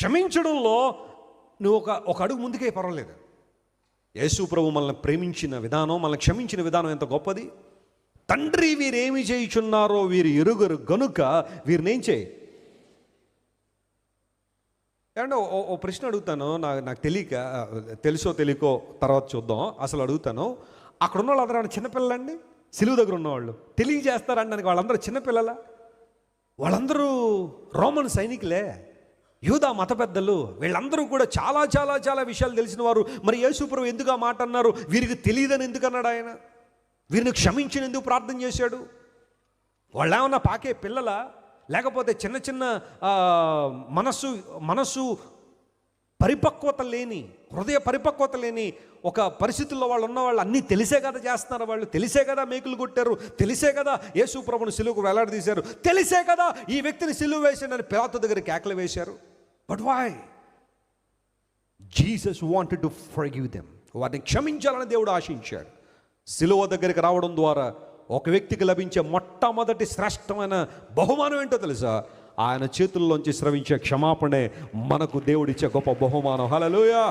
క్షమించడంలో నువ్వు ఒక ఒక అడుగు ముందుకే పర్వాలేదు. యేసు ప్రభు మనల్ని ప్రేమించిన విధానం మనల్ని క్షమించిన విధానం ఎంత గొప్పది? తండ్రి వీరేమి చేయుచున్నారో వీరు ఎరుగరు గనుక వీరినేం చేయి? ఏమంటే ఓ ఓ ప్రశ్న అడుగుతాను. నాకు నాకు తెలియక తెలుసో తెలియకో తర్వాత చూద్దాం. అసలు అడుగుతాను. అక్కడ ఉన్న వాళ్ళు అందరూ చిన్నపిల్లలండి సిలువు దగ్గర ఉన్నవాళ్ళు. తెలియజేస్తారండి వాళ్ళందరూ చిన్నపిల్లల? వాళ్ళందరూ రోమన్ సైనికులే. యూదా మత పెద్దలు వీళ్ళందరూ కూడా చాలా చాలా చాలా విషయాలు తెలిసిన వారు. మరి యేసుప్రభు ఎందుకు ఆ మాట అన్నారు? వీరికి తెలియదని ఎందుకు అన్నాడు ఆయన? వీరిని క్షమించిన ఎందుకు ప్రార్థన చేశాడు? వాళ్ళు ఏమన్నా పాకే పిల్లల? లేకపోతే చిన్న చిన్న మనస్సు మనస్సు పరిపక్వత లేని హృదయ పరిపక్వత లేని ఒక పరిస్థితుల్లో వాళ్ళు ఉన్న వాళ్ళు అన్నీ తెలిసే కదా చేస్తున్నారు వాళ్ళు. తెలిసే కదా మేకులు కొట్టారు. తెలిసే కదా యేసు ప్రభుని సిలువుకు వేలాడదీశారు. తెలిసే కదా ఈ వ్యక్తిని సిలువ వేసాడని పిలాత దగ్గర కేకలు వేశారు. But why Jesus wanted to forgive them వారిని క్షమించాలని దేవుడు ఆశించాడు. సిలువ దగ్గరికి రావడం ద్వారా ఒక వ్యక్తికి లభించే మొట్టమొదటి శ్రేష్టమైన బహుమానం ఏంటో తెలుసా? ఆయన చేతుల్లోంచి స్రవించే క్షమాపణే మనకు దేవుడిచ్చే గొప్ప బహుమానం. హలలుయా